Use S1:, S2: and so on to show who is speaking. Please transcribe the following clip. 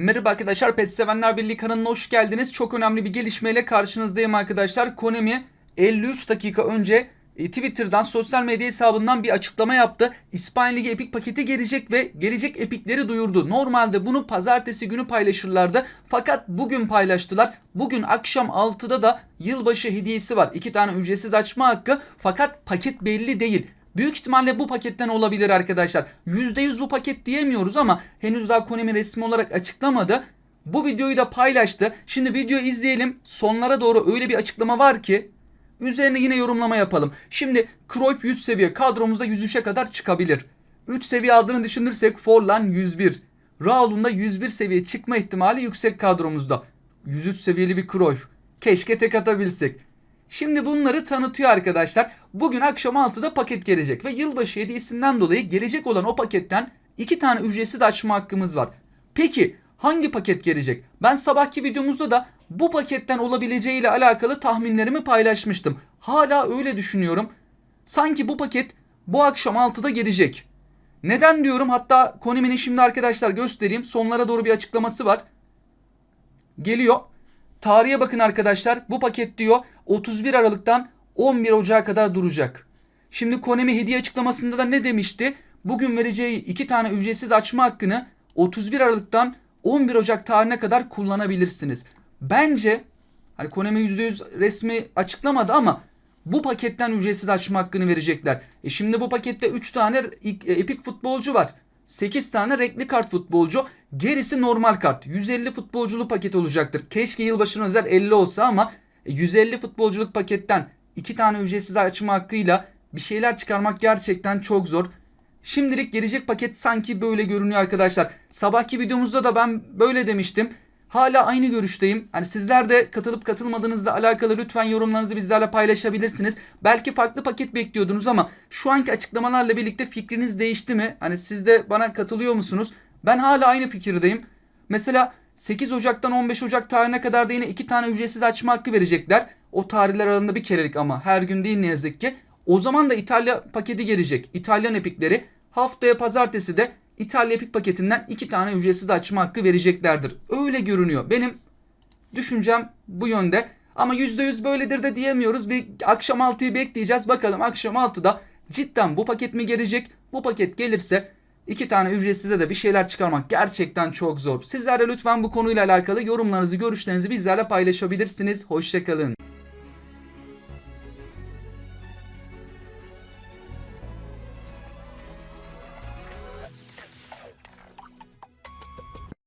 S1: Merhaba arkadaşlar Pet Sevenler Birliği kanalına hoş geldiniz. Çok önemli bir gelişmeyle karşınızdayım arkadaşlar. Konami 53 dakika önce e, Twitter'dan sosyal medya hesabından bir açıklama yaptı. İspanya Ligi Epic paketi gelecek ve gelecek epikleri duyurdu. Normalde bunu pazartesi günü paylaşırlardı. Fakat bugün paylaştılar. Bugün akşam 6'da da yılbaşı hediyesi var. İki tane ücretsiz açma hakkı. Fakat paket belli değil. Büyük ihtimalle bu paketten olabilir arkadaşlar. %100 bu paket diyemiyoruz ama henüz daha Konami resmi olarak açıklamadı. Bu videoyu da paylaştı. Şimdi videoyu izleyelim. Sonlara doğru öyle bir açıklama var ki üzerine yine yorumlama yapalım. Şimdi Cruyff 100 seviye kadromuzda 103'e kadar çıkabilir. 3 seviye aldığını düşünürsek Forlan 101. Raul'un da 101 seviye çıkma ihtimali yüksek kadromuzda. 103 seviyeli bir Cruyff. Keşke tek atabilsek. Şimdi bunları tanıtıyor arkadaşlar. Bugün akşam 6'da paket gelecek ve yılbaşı hediyesinden dolayı gelecek olan o paketten 2 tane ücretsiz açma hakkımız var. Peki hangi paket gelecek? Ben sabahki videomuzda da bu paketten olabileceğiyle alakalı tahminlerimi paylaşmıştım. Hala öyle düşünüyorum. Sanki bu paket bu akşam 6'da gelecek. Neden diyorum? Hatta Konami'nin şimdi arkadaşlar göstereyim. Sonlara doğru bir açıklaması var. Geliyor. Tarihe bakın arkadaşlar. Bu paket diyor 31 Aralık'tan 11 Ocak'a kadar duracak. Şimdi Konami hediye açıklamasında da ne demişti? Bugün vereceği iki tane ücretsiz açma hakkını 31 Aralık'tan 11 Ocak tarihine kadar kullanabilirsiniz. Bence hani Konami %100 resmi açıklamadı ama bu paketten ücretsiz açma hakkını verecekler. E şimdi bu pakette 3 tane epik futbolcu var. 8 tane renkli kart futbolcu. Gerisi normal kart. 150 futbolculu paket olacaktır. Keşke yılbaşına özel 50 olsa ama 150 futbolculuk paketten 2 tane ücretsiz açma hakkıyla bir şeyler çıkarmak gerçekten çok zor. Şimdilik gelecek paket sanki böyle görünüyor arkadaşlar. Sabahki videomuzda da ben böyle demiştim. Hala aynı görüşteyim. Hani sizler de katılıp katılmadığınızla alakalı lütfen yorumlarınızı bizlerle paylaşabilirsiniz. Belki farklı paket bekliyordunuz ama şu anki açıklamalarla birlikte fikriniz değişti mi? Hani siz de bana katılıyor musunuz? Ben hala aynı fikirdeyim. Mesela 8 Ocak'tan 15 Ocak tarihine kadar da yine iki tane ücretsiz açma hakkı verecekler. O tarihler arasında bir kerelik ama her gün değil ne yazık ki. O zaman da İtalya paketi gelecek. İtalyan epikleri haftaya pazartesi de İtalya Epik paketinden iki tane ücretsiz açma hakkı vereceklerdir. Öyle görünüyor. Benim düşüncem bu yönde. Ama %100 böyledir de diyemiyoruz. Bir akşam 6'yı bekleyeceğiz. Bakalım akşam 6'da cidden bu paket mi gelecek? Bu paket gelirse iki tane ücretsize de bir şeyler çıkarmak gerçekten çok zor. Sizler de lütfen bu konuyla alakalı yorumlarınızı, görüşlerinizi bizlerle paylaşabilirsiniz. Hoşçakalın.